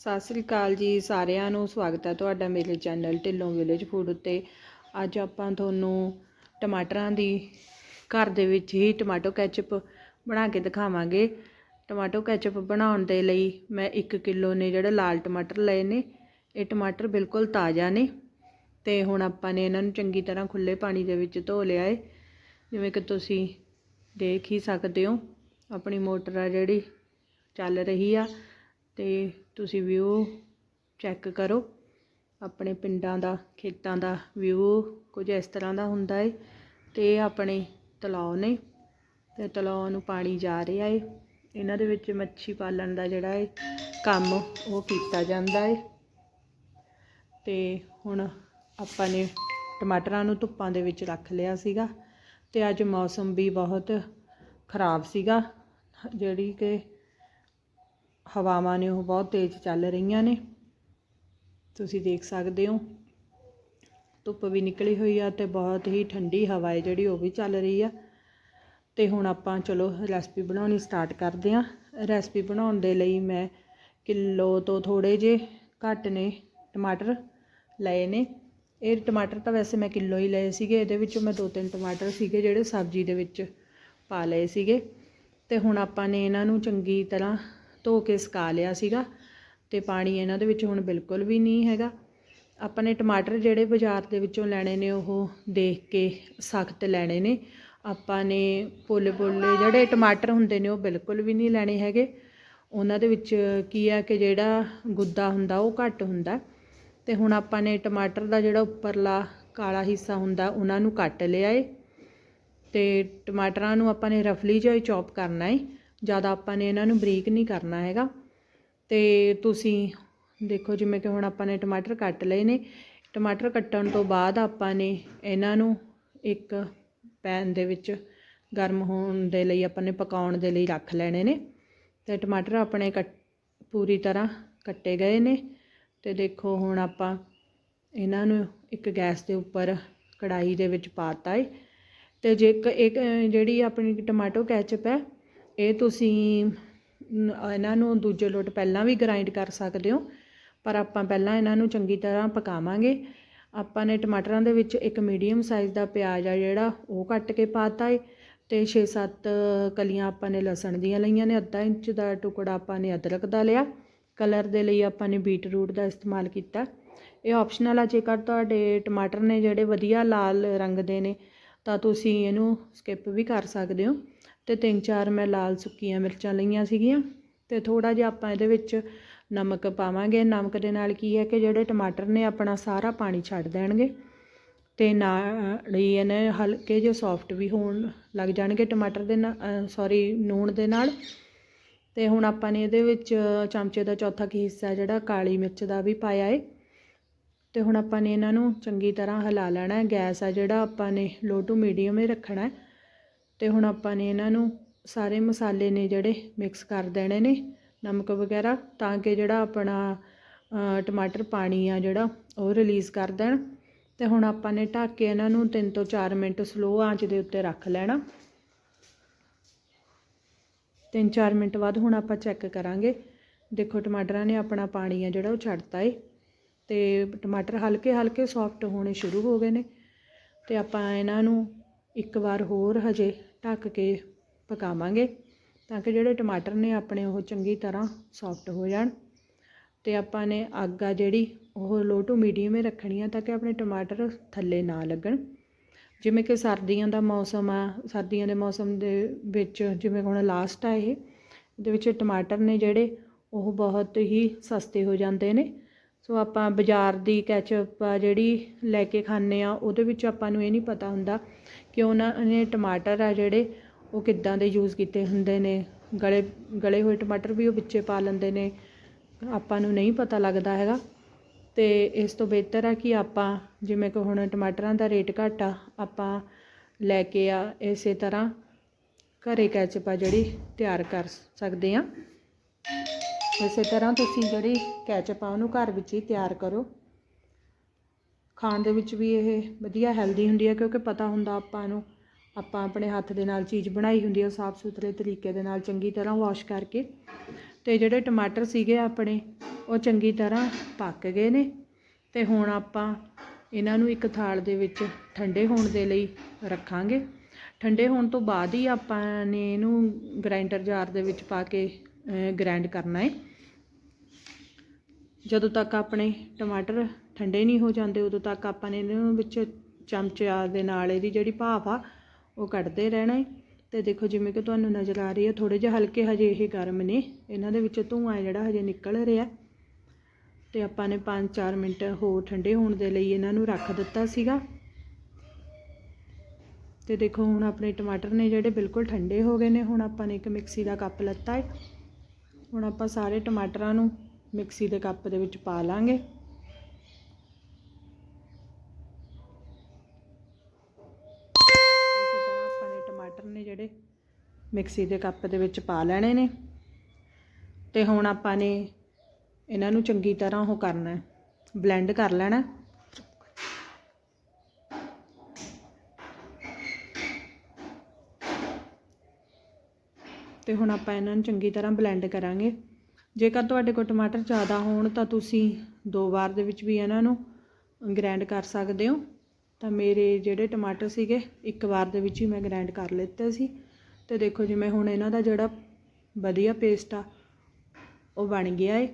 ਸਤਿ ਸ੍ਰੀ ਅਕਾਲ ਜੀ ਸਾਰਿਆਂ ਨੂੰ, ਸਵਾਗਤ ਹੈ ਤੁਹਾਡਾ ਮੇਰੇ ਚੈਨਲ ਢਿੱਲੋਂ ਵਿਲੇਜ ਫੂਡ ਉੱਤੇ। ਅੱਜ ਆਪਾਂ ਤੁਹਾਨੂੰ ਟਮਾਟਰਾਂ ਦੀ, ਘਰ ਦੇ ਵਿੱਚ ਹੀ ਟਮਾਟੋ ਕੈਚਅਪ ਬਣਾ ਕੇ ਦਿਖਾਵਾਂਗੇ। ਟਮਾਟੋ ਕੈਚਅਪ ਬਣਾਉਣ ਦੇ ਲਈ ਮੈਂ 1 ਕਿਲੋ ਨੇ ਜਿਹੜੇ ਲਾਲ ਟਮਾਟਰ ਲਏ ਨੇ, ਇਹ ਟਮਾਟਰ ਬਿਲਕੁਲ ਤਾਜ਼ਾ ਨੇ ਤੇ ਹੁਣ ਆਪਾਂ ਨੇ ਇਹਨਾਂ ਨੂੰ ਚੰਗੀ ਤਰ੍ਹਾਂ ਖੁੱਲੇ ਪਾਣੀ ਦੇ ਵਿੱਚ ਧੋ ਲਿਆ ਏ। ਜਿਵੇਂ ਕਿ ਤੁਸੀਂ ਦੇਖ ਹੀ ਸਕਦੇ ਹੋ, ਆਪਣੀ ਮੋਟਰ ਆ ਜਿਹੜੀ ਚੱਲ ਰਹੀ ਆ ਤੇ ਤੁਸੀਂ ਵਿਊ ਚੈੱਕ ਕਰੋ। ਆਪਣੇ ਪਿੰਡਾਂ ਦਾ, ਖੇਤਾਂ ਦਾ ਵਿਊ ਕੁਝ ਇਸ ਤਰ੍ਹਾਂ ਦਾ ਹੁੰਦਾ ਹੈ ਅਤੇ ਆਪਣੇ ਤਲਾਅ ਨੇ ਅਤੇ ਤਲਾਅ ਨੂੰ ਪਾਣੀ ਜਾ ਰਿਹਾ ਹੈ ਇਹਨਾਂ ਦੇ ਵਿੱਚ ਮੱਛੀ ਪਾਲਣ ਦਾ ਜਿਹੜਾ ਹੈ ਕੰਮ ਉਹ ਕੀਤਾ ਜਾਂਦਾ ਹੈ ਤੇ ਹੁਣ ਆਪਾਂ ਨੇ ਟਮਾਟਰਾਂ ਨੂੰ ਧੁੱਪਾਂ ਦੇ ਵਿੱਚ ਰੱਖ ਲਿਆ ਸੀਗਾ। ਤੇ ਅੱਜ ਮੌਸਮ ਵੀ ਬਹੁਤ ਖਰਾਬ ਸੀਗਾ। ਜਿਹੜੀ ਕਿ ਹਵਾਵਾਂ ਨੇ ਉਹ ਬਹੁਤ ਤੇਜ਼ ਚੱਲ ਰਹੀਆਂ ਨੇ। ਤੁਸੀਂ ਦੇਖ ਸਕਦੇ ਹੋ, ਧੁੱਪ ਵੀ ਨਿਕਲੀ ਹੋਈ ਆ ਤੇ ਬਹੁਤ ਹੀ ਠੰਡੀ ਹਵਾ ਹੈ ਜਿਹੜੀ, ਉਹ ਵੀ ਚੱਲ ਰਹੀ ਆ। ਤੇ ਹੁਣ ਆਪਾਂ ਚਲੋ ਰੈਸਪੀ ਬਣਾਉਣੀ ਸਟਾਰਟ ਕਰਦੇ ਹਾਂ। ਰੈਸਪੀ ਬਣਾਉਣ ਦੇ ਲਈ ਮੈਂ ਕਿਲੋ ਤੋਂ ਥੋੜੇ ਜੇ ਘੱਟ ਨੇ ਟਮਾਟਰ ਲਏ ਨੇ। ਇਹ ਟਮਾਟਰ ਤਾਂ ਵੈਸੇ ਮੈਂ ਕਿਲੋ ਹੀ ਲਏ ਸੀਗੇ, ਇਹਦੇ ਵਿੱਚੋਂ ਮੈਂ ਦੋ ਤਿੰਨ ਟਮਾਟਰ ਸੀਗੇ ਜਿਹੜੇ ਸਬਜ਼ੀ ਦੇ ਵਿੱਚ ਪਾ ਲਏ ਸੀਗੇ। ਤੇ ਹੁਣ ਆਪਾਂ ਨੇ ਇਹਨਾਂ ਨੂੰ ਚੰਗੀ ਤਰ੍ਹਾਂ ਧੋ ਕੇ ਸੁਕਾ ਲਿਆ ਸੀਗਾ ਤੇ ਪਾਣੀ ਇਹਨਾਂ ਦੇ ਵਿੱਚ ਹੁਣ ਬਿਲਕੁਲ ਵੀ ਨਹੀਂ ਹੈਗਾ। ਆਪਾਂ ਨੇ ਟਮਾਟਰ ਜਿਹੜੇ ਬਾਜ਼ਾਰ ਦੇ ਵਿੱਚੋਂ ਲੈਣੇ ਨੇ ਉਹ ਦੇਖ ਕੇ ਸਖਤ ਲੈਣੇ ਨੇ। ਆਪਾਂ ਨੇ ਪੋਲੇ ਪੋਲੇ ਜਿਹੜੇ ਟਮਾਟਰ ਹੁੰਦੇ ਨੇ ਉਹ ਬਿਲਕੁਲ ਵੀ ਨਹੀਂ ਲੈਣੇ ਹੈਗੇ। ਉਹਨਾਂ ਦੇ ਵਿੱਚ ਕੀ ਆ ਕਿ ਜਿਹੜਾ ਗੁੱਦਾ ਹੁੰਦਾ ਉਹ ਘੱਟ ਹੁੰਦਾ। ਤੇ ਹੁਣ ਆਪਾਂ ਨੇ ਟਮਾਟਰ ਦਾ ਜਿਹੜਾ ਉੱਪਰਲਾ ਕਾਲਾ ਹਿੱਸਾ ਹੁੰਦਾ ਉਹਨਾਂ ਨੂੰ ਕੱਟ ਲਿਆ ਏ। ਤੇ ਟਮਾਟਰਾਂ ਨੂੰ ਆਪਾਂ ਨੇ ਰਫਲੀ ਜਿਹਾ ਚੌਪ ਕਰਨਾ ਏ। ਜ਼ਿਆਦਾ ਆਪਾਂ ਨੇ ਇਹਨਾਂ ਨੂੰ ਬਰੀਕ ਨਹੀਂ ਕਰਨਾ ਹੈਗਾ। ਤੇ ਤੁਸੀਂ ਦੇਖੋ ਜਿਵੇਂ ਕਿ ਹੁਣ ਆਪਾਂ ਨੇ ਟਮਾਟਰ ਕੱਟ ਲਏ ਨੇ। ਟਮਾਟਰ ਕੱਟਣ ਤੋਂ ਬਾਅਦ ਆਪਾਂ ਨੇ ਇਹਨਾਂ ਨੂੰ ਇੱਕ ਪੈਨ ਦੇ ਵਿੱਚ ਗਰਮ ਹੋਣ ਦੇ ਲਈ ਆਪਾਂ ਨੇ ਪਕਾਉਣ ਦੇ ਲਈ ਰੱਖ ਲੈਣੇ ਨੇ। ਤੇ ਟਮਾਟਰ ਆਪਣੇ ਕੱਟ, ਪੂਰੀ ਤਰ੍ਹਾਂ ਕੱਟੇ ਗਏ ਨੇ। ਤੇ ਦੇਖੋ ਹੁਣ ਆਪਾਂ ਇਹਨਾਂ ਨੂੰ ਇੱਕ ਗੈਸ ਦੇ ਉੱਪਰ ਕੜਾਈ ਦੇ ਵਿੱਚ ਪਾਤਾ ਏ। ਤੇ ਜੇ ਇੱਕ ਇੱਕ ਜਿਹੜੀ ਆਪਣੀ ਟਮਾਟੋ ਕੈਚਅਪ ਹੈ ਇਹ ਤੁਸੀਂ ਇਹਨਾਂ ਨੂੰ ਦੂਜੇ ਲੋਟ ਪਹਿਲਾਂ ਵੀ ਗ੍ਰਾਈਂਡ ਕਰ ਸਕਦੇ ਹੋ, ਪਰ ਆਪਾਂ ਪਹਿਲਾਂ ਇਹਨਾਂ ਨੂੰ ਚੰਗੀ ਤਰ੍ਹਾਂ ਪਕਾਵਾਂਗੇ। ਆਪਾਂ ਨੇ ਟਮਾਟਰਾਂ ਦੇ ਵਿੱਚ ਇੱਕ ਮੀਡੀਅਮ ਸਾਈਜ਼ ਦਾ ਪਿਆਜ਼ ਆ ਜਿਹੜਾ, ਉਹ ਕੱਟ ਕੇ ਪਾਤਾ ਏ, ਤੇ 6-7 ਕਲੀਆਂ ਆਪਾਂ ਨੇ ਲਸਣ ਦੀਆਂ ਲਈਆਂ ਨੇ, ਅੱਧਾ ਇੰਚ ਦਾ ਟੁਕੜਾ ਆਪਾਂ ਨੇ ਅਦਰਕ ਦਾ ਲਿਆ। ਕਲਰ ਦੇ ਲਈ ਆਪਾਂ ਨੇ ਬੀਟਰੂਟ ਦਾ ਇਸਤੇਮਾਲ ਕੀਤਾ। ਇਹ ਆਪਸ਼ਨਲ ਆ, ਜੇਕਰ ਤੁਹਾਡੇ ਟਮਾਟਰ ਨੇ ਜਿਹੜੇ ਵਧੀਆ ਲਾਲ ਰੰਗ ਦੇ ਨੇ, ਤਾਂ ਤੁਸੀਂ ਇਹਨੂੰ ਸਕਿਪ ਵੀ ਕਰ ਸਕਦੇ ਹੋ। ਤੇ ਤਿੰਨ ਚਾਰ ਮੈਂ ਲਾਲ ਸੁੱਕੀਆਂ ਮਿਰਚਾਂ ਲਈਆਂ ਸੀਗੀਆਂ ਤੇ ਥੋੜਾ ਜਿਹਾ ਆਪਾਂ ਇਹਦੇ ਵਿੱਚ ਨਮਕ ਪਾਵਾਂਗੇ। ਨਮਕ ਦੇ ਨਾਲ ਕੀ ਹੈ ਕਿ ਜਿਹੜੇ ਟਮਾਟਰ ਨੇ ਆਪਣਾ ਸਾਰਾ ਪਾਣੀ ਛੱਡ ਦੇਣਗੇ ਤੇ ਨਾਲ ਹੀ ਇਹਨੇ ਹਲਕੇ ਜਿਹੇ ਸੌਫਟ ਵੀ ਹੋਣ ਲੱਗ ਜਾਣਗੇ ਟਮਾਟਰ ਦੇ ਨਾਲ ਸੌਰੀ ਨੂਣ ਦੇ ਨਾਲ। ਤੇ ਹੁਣ ਆਪਾਂ ਨੇ ਇਹਦੇ ਵਿੱਚ ਚਮਚੇ ਦਾ ਚੌਥਾ ਕੀ ਹਿੱਸਾ ਜਿਹੜਾ ਕਾਲੀ ਮਿਰਚ ਦਾ ਵੀ ਪਾਇਆ ਏ। ਤੇ ਹੁਣ ਆਪਾਂ ਨੇ ਇਹਨਾਂ ਨੂੰ ਚੰਗੀ ਤਰ੍ਹਾਂ ਹਿਲਾ ਲੈਣਾ ਗੈਸ ਆ ਜਿਹੜਾ ਆਪਾਂ ਨੇ ਲੋ ਟੂ ਮੀਡੀਅਮ ਹੀ ਰੱਖਣਾ ਹੈ। ਅਤੇ ਹੁਣ ਆਪਾਂ ਨੇ ਇਹਨਾਂ ਨੂੰ ਸਾਰੇ ਮਸਾਲੇ ਨੇ ਜਿਹੜੇ ਮਿਕਸ ਕਰ ਦੇਣੇ ਨੇ, ਨਮਕ ਵਗੈਰਾ, ਤਾਂ ਕਿ ਜਿਹੜਾ ਆਪਣਾ ਟਮਾਟਰ ਪਾਣੀ ਆ ਜਿਹੜਾ ਉਹ ਰਿਲੀਜ਼ ਕਰ ਦੇਣ। ਤੇ ਹੁਣ ਆਪਾਂ ਨੇ ਢੱਕ ਕੇ ਇਹਨਾਂ ਨੂੰ 3 ਤੋਂ 4 ਮਿੰਟ ਸਲੋ ਆਂਚ ਦੇ ਉੱਤੇ ਰੱਖ ਲੈਣਾ। 3-4 ਮਿੰਟ ਬਾਅਦ ਹੁਣ ਆਪਾਂ ਚੈੱਕ ਕਰਾਂਗੇ। ਦੇਖੋ ਟਮਾਟਰਾਂ ਨੇ ਆਪਣਾ ਪਾਣੀ ਆ ਜਿਹੜਾ ਉਹ ਛੱਡਤਾ ਏ। ਤੇ ਟਮਾਟਰ ਹਲਕੇ ਹਲਕੇ ਸੌਫਟ ਹੋਣੇ ਸ਼ੁਰੂ ਹੋ ਗਏ ਨੇ। ਤੇ ਆਪਾਂ ਇਹਨਾਂ ਨੂੰ ਇੱਕ ਵਾਰ ਹੋਰ ਹਜੇ ਢੱਕ ਕੇ ਪਕਾਵਾਂਗੇ ਤਾਂ ਕਿ ਜਿਹੜੇ ਟਮਾਟਰ ਨੇ ਆਪਣੇ ਉਹ ਚੰਗੀ ਤਰ੍ਹਾਂ ਸੌਫਟ ਹੋ ਜਾਣ ਅਤੇ ਆਪਾਂ ਨੇ ਅੱਗ ਆ ਜਿਹੜੀ ਉਹ ਲੋ ਟੂ ਮੀਡੀਅਮ ਹੀ ਰੱਖਣੀ ਆ ਤਾਂ ਕਿ ਆਪਣੇ ਟਮਾਟਰ ਥੱਲੇ ਨਾ ਲੱਗਣ। ਜਿਵੇਂ ਕਿ ਸਰਦੀਆਂ ਦਾ ਮੌਸਮ ਆ, ਸਰਦੀਆਂ ਦੇ ਮੌਸਮ ਦੇ ਵਿੱਚ ਜਿਵੇਂ ਹੁਣ ਲਾਸਟ ਆ ਇਹ, ਇਹਦੇ ਵਿੱਚ ਟਮਾਟਰ ਨੇ ਜਿਹੜੇ ਉਹ ਬਹੁਤ ਹੀ ਸਸਤੇ ਹੋ ਜਾਂਦੇ ਨੇ ਸੋ ਆਪਾਂ ਬਾਜ਼ਾਰ ਦੀ ਕੈਚਅਪ ਆ ਜਿਹੜੀ ਲੈ ਕੇ ਖਾਂਦੇ ਹਾਂ ਉਹਦੇ ਵਿੱਚ ਆਪਾਂ ਨੂੰ ਇਹ ਨਹੀਂ ਪਤਾ ਹੁੰਦਾ ਕਿ ਉਹਨਾਂ ਨੇ ਟਮਾਟਰ ਆ ਜਿਹੜੇ ਉਹ ਕਿੱਦਾਂ ਦੇ ਯੂਜ਼ ਕੀਤੇ ਹੁੰਦੇ ਨੇ। ਗਲੇ ਗਲੇ ਹੋਏ ਟਮਾਟਰ ਵੀ ਉਹ ਵਿੱਚ ਪਾ ਲੈਂਦੇ ਨੇ। ਆਪਾਂ ਨੂੰ ਨਹੀਂ ਪਤਾ ਲੱਗਦਾ ਹੈਗਾ। ਤੇ ਇਸ ਤੋਂ ਬਿਹਤਰ ਆ ਕਿ ਆਪਾਂ, ਜਿਵੇਂ ਕਿ ਹੁਣ ਟਮਾਟਰਾਂ ਦਾ ਰੇਟ ਘੱਟ ਆ, ਆਪਾਂ ਲੈ ਕੇ ਆ ਇਸੇ ਤਰ੍ਹਾਂ ਘਰੇ ਕੈਚਪ ਆ ਜਿਹੜੀ ਤਿਆਰ ਕਰ ਸਕਦੇ ਆ। ਇਸੇ ਤਰ੍ਹਾਂ ਤੁਸੀਂ ਜਿਹੜੀ ਕੈਚਅਪ ਆ ਉਹਨੂੰ ਘਰ ਵਿੱਚ ਹੀ ਤਿਆਰ ਕਰੋ। ਖਾਣ ਦੇ ਵਿੱਚ ਵੀ ਇਹ ਵਧੀਆ ਹੈਲਦੀ ਹੁੰਦੀ ਹੈ ਕਿਉਂਕਿ ਪਤਾ ਹੁੰਦਾ ਆਪਾਂ ਨੂੰ, ਆਪਾਂ ਆਪਣੇ ਹੱਥ ਦੇ ਨਾਲ ਚੀਜ਼ ਬਣਾਈ ਹੁੰਦੀ ਹੈ ਸਾਫ਼ ਸੁਥਰੇ ਤਰੀਕੇ ਦੇ ਨਾਲ ਚੰਗੀ ਤਰ੍ਹਾਂ ਵਾਸ਼ ਕਰਕੇ ਤੇ ਜਿਹੜੇ ਟਮਾਟਰ ਸੀਗੇ ਆਪਣੇ, ਉਹ ਚੰਗੀ ਤਰ੍ਹਾਂ ਪੱਕ ਗਏ ਨੇ ਤੇ ਹੁਣ ਆਪਾਂ ਇਹਨਾਂ ਨੂੰ ਇੱਕ ਥਾਲ ਦੇ ਵਿੱਚ ਠੰਡੇ ਹੋਣ ਦੇ ਲਈ ਰੱਖਾਂਗੇ। ਠੰਡੇ ਹੋਣ ਤੋਂ ਬਾਅਦ ਹੀ ਆਪਾਂ ਨੇ ਇਹਨੂੰ ਗ੍ਰਾਈਂਡਰ ਜਾਰ ਦੇ ਵਿੱਚ ਪਾ ਕੇ ਗ੍ਰਾਈਂਡ ਕਰਨਾ ਹੈ। ਜਦੋਂ ਤੱਕ ਆਪਣੇ ਟਮਾਟਰ ਠੰਡੇ ਨਹੀਂ ਹੋ ਜਾਂਦੇ, ਉਦੋਂ ਤੱਕ ਆਪਾਂ ਨੇ ਇਹਨੂੰ ਵਿੱਚ ਚਮਚਾ ਦੇ ਨਾਲ ਇਹਦੀ ਜਿਹੜੀ ਭਾਫ ਆ, ਉਹ ਕੱਢਦੇ ਰਹਿਣਾ ਹੈ ਤੇ ਦੇਖੋ ਜਿਵੇਂ ਕਿ ਤੁਹਾਨੂੰ ਨਜ਼ਰ ਆ ਰਹੀ ਹੈ ਥੋੜੇ ਜਿਹਾ ਹਲਕੇ ਹਜੇ ਇਹ ਗਰਮ ਨੇ। ਇਹਨਾਂ ਦੇ ਵਿੱਚ ਧੂੰਆਂ ਜਿਹੜਾ ਹਜੇ ਨਿਕਲ ਰਿਹਾ। ਤੇ ਆਪਾਂ ਨੇ 5-4 ਮਿੰਟ ਹੋਰ ਠੰਡੇ ਹੋਣ ਦੇ ਲਈ ਇਹਨਾਂ ਨੂੰ ਰੱਖ ਦਿੱਤਾ ਸੀਗਾ। ਤੇ ਦੇਖੋ ਹੁਣ ਆਪਣੇ ਟਮਾਟਰ ਨੇ ਜਿਹੜੇ ਬਿਲਕੁਲ ਠੰਡੇ ਹੋ ਗਏ ਨੇ, ਹੁਣ ਆਪਾਂ ਨੇ ਇੱਕ ਮਿਕਸੀ ਦਾ ਕੱਪ ਲੱਤਾ ਹੈ ਹੁਣ ਆਪਾਂ ਸਾਰੇ ਟਮਾਟਰਾਂ ਨੂੰ ਮਿਕਸੀ ਦੇ ਕੱਪ ਦੇ ਵਿੱਚ ਪਾ ਲਾਂਗੇ। ਇਸੇ ਤਰ੍ਹਾਂ ਆਪਾਂ ਨੇ ਟਮਾਟਰ ਨੇ ਜਿਹੜੇ ਮਿਕਸੀ ਦੇ ਕੱਪ ਦੇ ਵਿੱਚ ਪਾ ਲੈਣੇ ਨੇ। ਤੇ ਹੁਣ ਆਪਾਂ ਨੇ ਇਹਨਾਂ ਨੂੰ ਚੰਗੀ ਤਰ੍ਹਾਂ ਉਹ ਕਰਨਾ ਹੈ, ਬਲੈਂਡ ਕਰ ਲੈਣਾ ਤੇ ਹੁਣ ਆਪਾਂ ਇਹਨਾਂ ਨੂੰ ਚੰਗੀ ਤਰ੍ਹਾਂ ਬਲੈਂਡ ਕਰਾਂਗੇ। ਜੇਕਰ ਤੁਹਾਡੇ ਕੋਲ ਟਮਾਟਰ ਜ਼ਿਆਦਾ ਹੋਣ ਤਾਂ ਤੁਸੀਂ ਦੋ ਵਾਰ ਦੇ ਵਿੱਚ ਵੀ ਇਹਨਾਂ ਨੂੰ ਗ੍ਰੈਂਡ ਕਰ ਸਕਦੇ ਹੋ। ਤਾਂ ਮੇਰੇ ਜਿਹੜੇ ਟਮਾਟਰ ਸੀਗੇ, ਇੱਕ ਵਾਰ ਦੇ ਵਿੱਚ ਹੀ ਮੈਂ ਗ੍ਰਾਈਂਡ ਕਰ ਲਿੱਤੇ ਸੀ। ਤੇ ਦੇਖੋ ਜਿਵੇਂ ਹੁਣ ਇਹਨਾਂ ਦਾ ਜਿਹੜਾ ਵਧੀਆ ਪੇਸਟ ਆ, ਉਹ ਬਣ ਗਿਆ ਏ।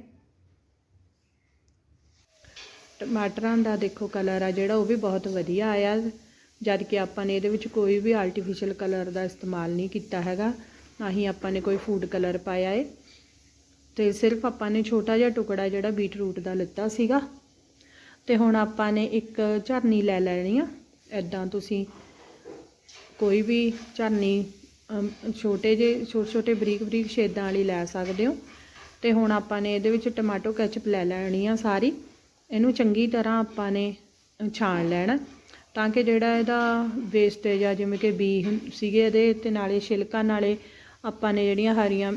ਟਮਾਟਰਾਂ ਦਾ ਦੇਖੋ ਕਲਰ ਆ ਜਿਹੜਾ, ਉਹ ਵੀ ਬਹੁਤ ਵਧੀਆ ਆਇਆ। ਜਦ ਕਿ ਆਪਾਂ ਨੇ ਇਹਦੇ ਵਿੱਚ ਕੋਈ ਵੀ ਆਰਟੀਫੀਸ਼ੀਅਲ ਕਲਰ ਦਾ ਇਸਤੇਮਾਲ ਨਹੀਂ ਕੀਤਾ ਹੈਗਾ। ਨਾ ਹੀ ਆਪਾਂ ਨੇ ਕੋਈ ਫੂਡ ਕਲਰ ਪਾਇਆ ਏ। ਤੇ ਸਿਰਫ ਆਪਾਂ ਨੇ ਛੋਟਾ ਜਿਹਾ ਟੁਕੜਾ ਜਿਹੜਾ ਬੀਟ ਰੂਟ ਦਾ ਲਿੱਤਾ ਸੀਗਾ। ਤੇ ਹੁਣ ਆਪਾਂ ਨੇ ਇੱਕ ਝਰਨੀ ਲੈ ਲੈਣੀ ਆ। ਐਦਾਂ ਤੁਸੀਂ ਕੋਈ ਵੀ ਝਰਨੀ ਛੋਟੇ ਜਿਹੇ ਛੋਟੇ ਛੋਟੇ ਬਰੀਕ ਬਰੀਕ ਛੇਦਾਂ ਵਾਲੀ ਲੈ ਸਕਦੇ ਹੋ। ਤੇ ਹੁਣ ਆਪਾਂ ਨੇ ਇਹਦੇ ਵਿੱਚ ਟਮਾਟੋ ਕੈਚਪ ਲੈ ਲੈਣੀ ਆ ਸਾਰੀ। ਇਹਨੂੰ ਚੰਗੀ ਤਰ੍ਹਾਂ ਆਪਾਂ ਨੇ ਛਾਣ ਲੈਣਾ। ਤਾਂ ਕਿ ਜਿਹੜਾ ਇਹਦਾ ਵੇਸਟੇਜ ਆ ਜਿਵੇਂ ਕਿ ਬੀ ਸੀਗੇ ਇਹਦੇ ਤੇ ਨਾਲੇ ਛਿਲਕਾ ਨਾਲੇ ਆਪਾਂ ਨੇ ਜਿਹੜੀਆਂ ਹਰੀਆਂ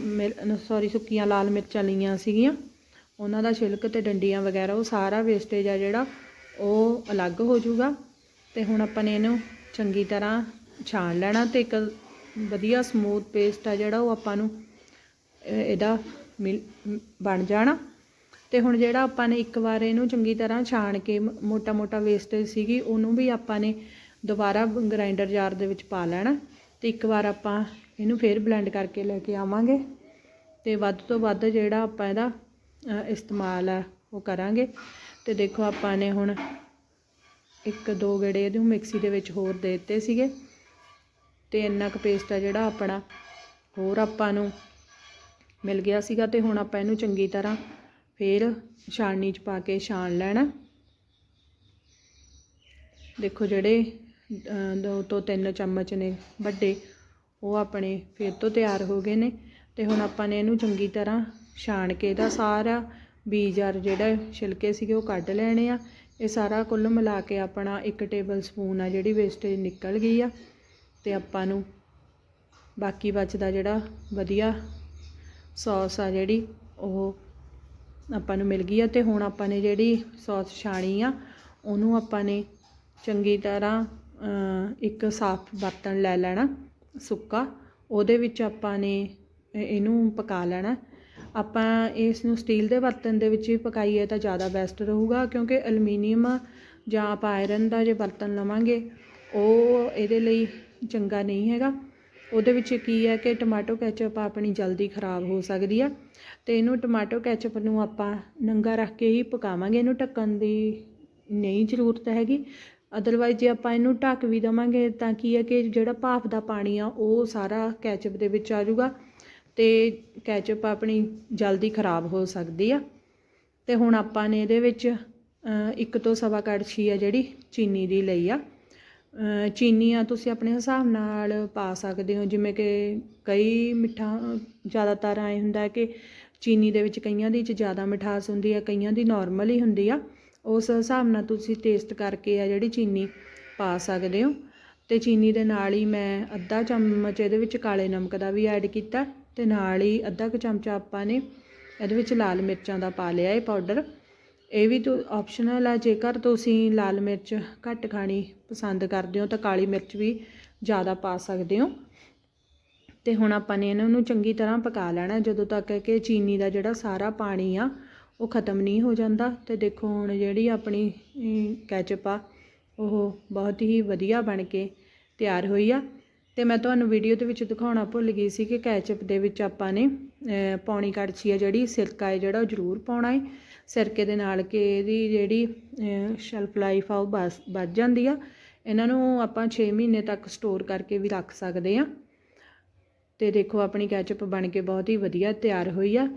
ਸੌਰੀ ਸੁੱਕੀਆਂ ਲਾਲ ਮਿਰਚਾਂ ਲਈਆਂ ਸੀਗੀਆਂ, ਉਹਨਾਂ ਦਾ ਛਿਲਕ ਤੇ ਡੰਡੀਆਂ ਵਗੈਰਾ, ਉਹ ਸਾਰਾ ਵੇਸਟੇਜ ਆ ਜਿਹੜਾ, ਉਹ ਅਲੱਗ ਹੋ ਜਾਊਗਾ ਤੇ ਹੁਣ ਆਪਾਂ ਨੇ ਇਹਨੂੰ ਚੰਗੀ ਤਰ੍ਹਾਂ ਛਾਣ ਲੈਣਾ ਤੇ ਇੱਕ ਵਧੀਆ ਸਮੂਥ ਪੇਸਟ ਆ ਜਿਹੜਾ, ਉਹ ਆਪਾਂ ਨੂੰ ਇਹਦਾ ਮਿਲ, ਬਣ ਜਾਣਾ। ਤੇ ਹੁਣ ਜਿਹੜਾ ਆਪਾਂ ਨੇ ਇੱਕ ਵਾਰ ਇਹਨੂੰ ਚੰਗੀ ਤਰ੍ਹਾਂ ਛਾਣ ਕੇ ਮੋਟਾ ਮੋਟਾ ਵੇਸਟੇਜ ਸੀਗੀ, ਉਹਨੂੰ ਵੀ ਆਪਾਂ ਨੇ ਦੁਬਾਰਾ ਗ੍ਰਾਈਂਡਰ ਜਾਰ ਦੇ ਵਿੱਚ ਪਾ ਲੈਣਾ। ਤੇ ਇੱਕ ਵਾਰ ਆਪਾਂ ਇਹਨੂੰ ਫੇਰ ਬਲੈਂਡ ਕਰਕੇ ਲੈ ਕੇ ਆਵਾਂਗੇ ਤੇ ਵੱਧ ਤੋਂ ਵੱਧ ਜਿਹੜਾ ਆਪਾਂ ਇਹਦਾ ਇਸਤੇਮਾਲ ਆ, ਉਹ ਕਰਾਂਗੇ। ਤੇ ਦੇਖੋ ਆਪਾਂ ਨੇ ਹੁਣ ਇੱਕ ਦੋ ਗੇੜੇ ਇਹਨੂੰ ਮਿਕਸੀ ਦੇ ਵਿੱਚ ਹੋਰ ਦੇ ਦਿੱਤੇ ਸੀਗੇ। ਤੇ ਇੰਨਾ ਕੁ ਪੇਸਟ ਆ ਜਿਹੜਾ ਆਪਣਾ, ਹੋਰ ਆਪਾਂ ਨੂੰ ਮਿਲ ਗਿਆ ਸੀਗਾ ਤੇ ਹੁਣ ਆਪਾਂ ਇਹਨੂੰ ਚੰਗੀ ਤਰ੍ਹਾਂ ਫੇਰ ਛਾਣਨੀ 'ਚ ਪਾ ਕੇ ਛਾਣ ਲੈਣਾ। ਦੇਖੋ ਜਿਹੜੇ ਦੋ ਤੋਂ ਤਿੰਨ ਚਮਚ ਨੇ ਵੱਡੇ, ਉਹ ਆਪਣੇ ਫਿਰ ਤੋਂ ਤਿਆਰ ਹੋ ਗਏ ਨੇ ਅਤੇ ਹੁਣ ਆਪਾਂ ਨੇ ਇਹਨੂੰ ਚੰਗੀ ਤਰ੍ਹਾਂ ਛਾਣ ਕੇ ਇਹਦਾ ਸਾਰਾ ਬੀਜ ਆਰ ਜਿਹੜਾ ਛਿਲਕੇ ਸੀਗੇ ਉਹ ਕੱਢ ਲੈਣੇ ਆ। ਇਹ ਸਾਰਾ ਕੁੱਲ ਮਿਲਾ ਕੇ ਆਪਣਾ ਇੱਕ ਟੇਬਲ ਸਪੂਨ ਆ ਜਿਹੜੀ ਵੇਸਟੇਜ ਨਿਕਲ ਗਈ ਆ ਅਤੇ ਆਪਾਂ ਨੂੰ ਬਾਕੀ ਬਚਦਾ ਜਿਹੜਾ ਵਧੀਆ ਸੌਸ ਆ ਜਿਹੜੀ ਉਹ ਆਪਾਂ ਨੂੰ ਮਿਲ ਗਈ ਆ ਅਤੇ ਹੁਣ ਆਪਾਂ ਨੇ ਜਿਹੜੀ ਸੌਸ ਛਾਣੀ ਆ, ਉਹਨੂੰ ਆਪਾਂ ਨੇ ਚੰਗੀ ਤਰ੍ਹਾਂ ਇੱਕ ਸਾਫ਼ ਬਰਤਨ ਲੈ ਲੈਣਾ ਸੁੱਕਾ, ਉਹਦੇ ਵਿੱਚ ਆਪਾਂ ਨੇ ਇਹਨੂੰ ਪਕਾ ਲੈਣਾ। ਆਪਾਂ ਇਸ ਨੂੰ ਸਟੀਲ ਦੇ ਬਰਤਨ ਦੇ ਵਿੱਚ ਹੀ ਪਕਾਈਏ ਤਾਂ ਜ਼ਿਆਦਾ ਬੈਸਟ ਰਹੂਗਾ, ਕਿਉਂਕਿ ਅਲਮੀਨੀਅਮ ਜਾਂ ਆਪਾਂ ਆਇਰਨ ਦਾ ਜੇ ਬਰਤਨ ਲਵਾਂਗੇ, ਉਹ ਇਹਦੇ ਲਈ ਚੰਗਾ ਨਹੀਂ ਹੈਗਾ। ਉਹਦੇ ਵਿੱਚ ਕੀ ਹੈ ਕਿ ਟਮਾਟੋ ਕੈਚਅਪ ਆਪਣੀ ਜਲਦੀ ਖਰਾਬ ਹੋ ਸਕਦੀ ਆ ਤੇ ਇਹਨੂੰ ਟਮਾਟੋ ਕੈਚਅਪ ਨੂੰ ਆਪਾਂ ਨੰਗਾ ਰੱਖ ਕੇ ਹੀ ਪਕਾਵਾਂਗੇ। ਇਹਨੂੰ ਢੱਕਣ ਦੀ ਨਹੀਂ ਜ਼ਰੂਰਤ ਹੈਗੀ। ਅਦਰਵਾਈਜ਼ ਜੇ ਆਪਾਂ ਇਹਨੂੰ ਢੱਕ ਵੀ ਦੇਵਾਂਗੇ, ਤਾਂ ਕੀ ਹੈ ਕਿ ਜਿਹੜਾ ਭਾਫ ਦਾ ਪਾਣੀ ਆ, ਉਹ ਸਾਰਾ ਕੈਚਅਪ ਦੇ ਵਿੱਚ ਆ ਜਾਊਗਾ ਅਤੇ ਕੈਚਅਪ ਆਪਣੀ ਜਲਦੀ ਖਰਾਬ ਹੋ ਸਕਦੀ ਆ। ਅਤੇ ਹੁਣ ਆਪਾਂ ਨੇ ਇਹਦੇ ਵਿੱਚ ਇੱਕ ਤੋਂ ਸਵਾ ਕੜਛੀ ਆ ਜਿਹੜੀ ਚੀਨੀ ਦੀ ਲਈ ਆ। ਚੀਨੀ ਆ ਤੁਸੀਂ ਆਪਣੇ ਹਿਸਾਬ ਨਾਲ ਪਾ ਸਕਦੇ ਹੋ, ਜਿਵੇਂ ਕਿ ਕਈ ਮਿੱਠਾ, ਜ਼ਿਆਦਾਤਰ ਐ ਹੁੰਦਾ ਕਿ ਚੀਨੀ ਦੇ ਵਿੱਚ ਕਈਆਂ ਦੀ ਚ ਜ਼ਿਆਦਾ ਮਿਠਾਸ ਹੁੰਦੀ ਆ, ਕਈਆਂ ਦੀ ਨਾਰਮਲ ਹੀ ਹੁੰਦੀ ਆ। ਉਸ ਹਿਸਾਬ ਨਾਲ ਤੁਸੀਂ ਟੇਸਟ ਕਰਕੇ ਆ ਜਿਹੜੀ ਚੀਨੀ ਪਾ ਸਕਦੇ ਹੋ। ਤੇ ਚੀਨੀ ਦੇ ਨਾਲ ਹੀ ਮੈਂ ਅੱਧਾ ਚਮਚ ਇਹਦੇ ਵਿੱਚ ਕਾਲੇ ਨਮਕ ਦਾ ਵੀ ਐਡ ਕੀਤਾ ਤੇ ਨਾਲ ਹੀ ਅੱਧਾ ਕੁ ਚਮਚਾ ਆਪਾਂ ਨੇ ਇਹਦੇ ਵਿੱਚ ਲਾਲ ਮਿਰਚਾਂ ਦਾ ਪਾ ਲਿਆ ਇਹ ਪਾਊਡਰ ਇਹ ਵੀ ਤੋਂ ਆਪਸ਼ਨਲ ਆ, ਜੇਕਰ ਤੁਸੀਂ ਲਾਲ ਮਿਰਚ ਘੱਟ ਖਾਣੀ ਪਸੰਦ ਕਰਦੇ ਹੋ ਤਾਂ ਕਾਲੀ ਮਿਰਚ ਵੀ ਜ਼ਿਆਦਾ ਪਾ ਸਕਦੇ ਹੋ। ਤੇ ਹੁਣ ਆਪਾਂ ਨੇ ਇਹਨਾਂ ਨੂੰ ਚੰਗੀ ਤਰ੍ਹਾਂ ਪਕਾ ਲੈਣਾ, ਜਦੋਂ ਤੱਕ ਕਿ ਚੀਨੀ ਦਾ ਜਿਹੜਾ ਸਾਰਾ ਪਾਣੀ ਆ ਉਹ ਖਤਮ ਨਹੀਂ ਹੋ ਜਾਂਦਾ। ਅਤੇ ਦੇਖੋ ਹੁਣ ਜਿਹੜੀ ਆਪਣੀ ਕੈਚਅਪ ਆ ਉਹ ਬਹੁਤ ਹੀ ਵਧੀਆ ਬਣ ਕੇ ਤਿਆਰ ਹੋਈ ਆ। ਅਤੇ ਮੈਂ ਤੁਹਾਨੂੰ ਵੀਡੀਓ ਦੇ ਵਿੱਚ ਦਿਖਾਉਣਾ ਭੁੱਲ ਗਈ ਸੀ ਕਿ ਕੈਚਅਪ ਦੇ ਵਿੱਚ ਆਪਾਂ ਨੇ ਅਹ, ਪੌਣੀ ਕੜਛੀ ਆ ਜਿਹੜੀ ਸਿਰਕਾ ਹੈ ਜਿਹੜਾ ਉਹ ਜ਼ਰੂਰ ਪਾਉਣਾ ਹੈ ਸਿਰਕੇ ਦੇ ਨਾਲ ਕਿ ਇਹਦੀ ਜਿਹੜੀ ਸ਼ੈਲਫ ਲਾਈਫ ਆ ਉਹ ਬਸ ਵੱਧ ਜਾਂਦੀ ਆ। ਇਹਨਾਂ ਨੂੰ ਆਪਾਂ 6 ਮਹੀਨੇ ਤੱਕ ਸਟੋਰ ਕਰਕੇ ਵੀ ਰੱਖ ਸਕਦੇ ਆ। ਤੇ ਦੇਖੋ ਆਪਣੀ ਕੈਚਅਪ ਬਣ ਕੇ ਬਹੁਤ ਹੀ ਵਧੀਆ ਤਿਆਰ ਹੋਈ ਆ।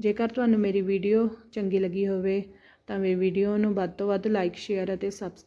ਜੇਕਰ ਤੁਹਾਨੂੰ ਮੇਰੀ ਵੀਡੀਓ ਚੰਗੀ ਲੱਗੀ ਹੋਵੇ, ਤਾਂ ਮੇਰੀ ਵੀਡੀਓ ਨੂੰ ਵੱਧ ਤੋਂ ਵੱਧ ਲਾਈਕ ਸ਼ੇਅਰ ਅਤੇ ਸਬਸ